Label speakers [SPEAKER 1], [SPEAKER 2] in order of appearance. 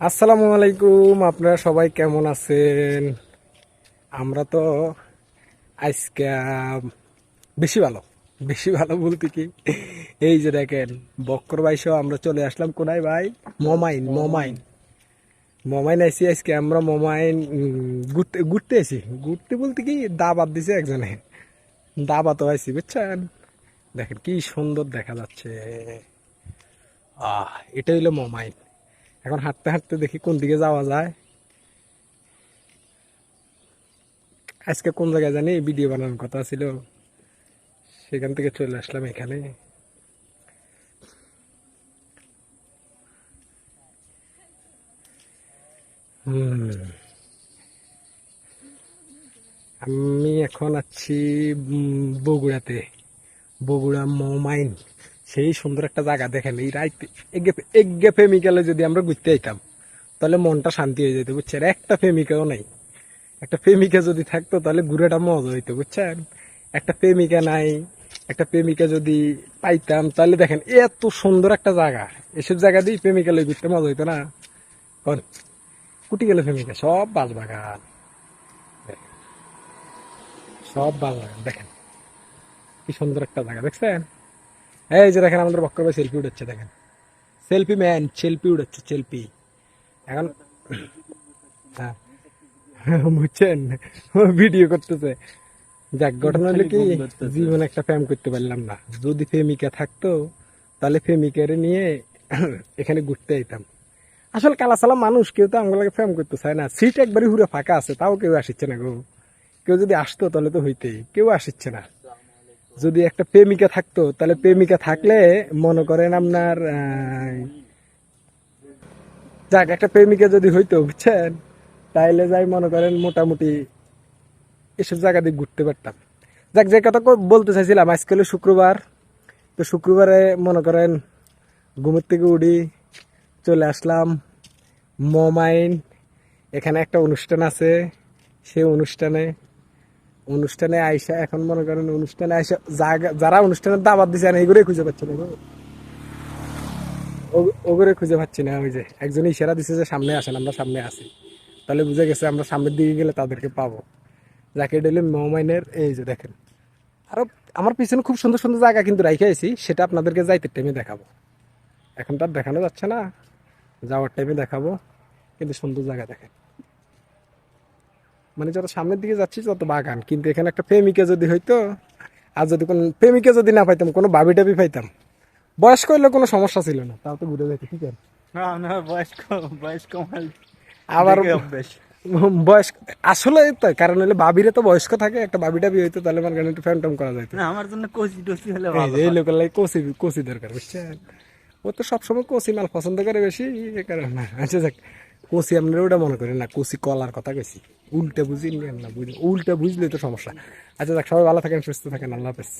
[SPEAKER 1] আসসালামু আলাইকুম, আপনারা সবাই কেমন আছেন? আমরা তো আজকে বেশি ভালো বেশি ভালো বলতে কি? এই যে দেখেন, বক্কর বাইসহ আমরা চলে আসলাম কোনায় ভাই? মমাইন মমাইন। মমাইন আইসি আজকে, আমরা মমাইন ঘুরতে ঘুরতে আইসি ঘুরতে বলতে কি দাবাত দিছে একজনে। দাবাতও আইসি বুঝছেন? দেখেন কি সুন্দর দেখা যাচ্ছে। আহ, এটা হইল মমাইন। এখন হাঁটতে হাঁটতে দেখি কোন দিকে যাওয়া যায়। আজকে কোন জায়গায় জানি ভিডিও বানানোর কথা ছিল। সেখান থেকে চলে আসলাম এখানে। আমি এখন আছি বগুড়াতে। বগুড়া মমাইন। সেই সুন্দর একটা জায়গা দেখেন এই রাইতে। এগে প্রেমিকালে যদি আমরা ঘুরতে আইতাম, তাহলে মনটা শান্তি হয়ে যেত, বুঝছেন? একটা প্রেমিকাও নাই। একটা প্রেমিকা যদি থাকতো, তাহলে ঘুরেটা মজা হইতো, বুঝছেন? একটা প্রেমিকা নাই, একটা প্রেমিকা যদি পাইতাম, তাহলে দেখেন এত সুন্দর একটা জায়গা। এসব জায়গা দিয়ে প্রেমিকালে ঘুরতে মজা হইতো না। কোন? কুটি গেলে প্রেমিকা, সব বাস বাগান। সব বাস বাগান, দেখেন। কি সুন্দর একটা জায়গা, দেখছেন? এই যে দেখেন আমাদের বক্কর ভাই সেলফি উঠাচ্ছে দেখেন। সেলফি ম্যান সেলফি উঠাচ্ছে সেলফি এখন হ্যাঁ। বুঝছেন ভিডিও করতেছে। যাক ঘটনা হলো কি জীবনে একটা প্রেম করতে পারলাম না। যদি প্রেমিকা থাকতো তাহলে প্রেমিকারে নিয়ে এখানে ঘুরতে আইতাম। আসলে কালাসালা মানুষ কেউ তো আমগুলোকে প্রেম করতে চায় না। সিট একবারই হুরে ফাঁকা আছে তাও কেউ আসিচ্ছে না গো। কেউ যদি আসতো তাহলে তো হইতেই। কেউ আসিচ্ছে না। যদি একটা প্রেমিকা থাকতো, তাহলে প্রেমিকা থাকলে মনে করেন আপনার যাক, একটা প্রেমিকা যদি হইতো, বুঝছেন? তাইলে যাই মনে করেন মোটামুটি এসব জায়গা দিয়ে ঘুরতে পারতাম। যাক, যে কথা বলতে চাইছিলাম, আজকে শুক্রবার। তো শুক্রবারে মনে করেন ঘুমের থেকে উঠি, চলে আসলাম মমাইন। এখানে একটা অনুষ্ঠান আছে, সেই অনুষ্ঠানে অনুষ্ঠানে আইসা, এখন মনে করেন অনুষ্ঠানে আইসা যারা অনুষ্ঠানের দাবাত দিছে না এইগুলোই খুঁজে পাচ্ছে না ওগুলো খুঁজে পাচ্ছি না, ওই যে একজন ইশারা দিছে যে সামনে আসেন, আমরা সামনে আসি। তাহলে বুঝে গেছে আমরা সামনের দিকে গেলে তাদেরকে পাবো। যাকে ডেলে মোমাইনের এই যে দেখেন। আরও আমার পিছনে খুব সুন্দর সুন্দর জায়গা কিন্তু রাইখে আছি সেটা আপনাদেরকে যাইতে টাইমে দেখাবো। এখন তো আর দেখানো যাচ্ছে না, যাওয়ার টাইমে দেখাবো। কিন্তু সুন্দর জায়গা দেখেন। মানে যত সামনের দিকে যাচ্ছি তত বাগান। কিন্তু এখানে একটা প্রেমিকা যদি হইতো আর যদি কোনো প্রেমিকা যদি না পাইতাম কোনো বাবি টাবি পাইতাম বয়স্ক হইলে কোনো সমস্যা ছিল না। তাও তো ঘুরে যাইতে ঠিক আছে?
[SPEAKER 2] বয়স্ক বয়স্ক
[SPEAKER 1] আবার বয়স্ক আসলে তো কারণ হলে বাবিরে তো বয়স্ক থাকে একটা বাবি টাবি হইতো তাহলে আমার গানে একটু ফ্যান্টম করা যায়
[SPEAKER 2] না আমার জন্য কচি টচি হলে
[SPEAKER 1] এই লোকের লাগে কোসি কোসি দরকার বুঝছেন? ও তো সবসময় কোসি মাল পছন্দ করে বেশি এ কারণে। আচ্ছা যাক। কোসি আপনারা ওটা মনে করেন না কোসি কলার কথা কইছি। উল্টে বুঝি না বুঝলেন উল্টে বুঝলে তো সমস্যা। আচ্ছা দেখ সবাই ভালো থাকেন, সুস্থ থাকেন, আল্লাহ হাফেজ।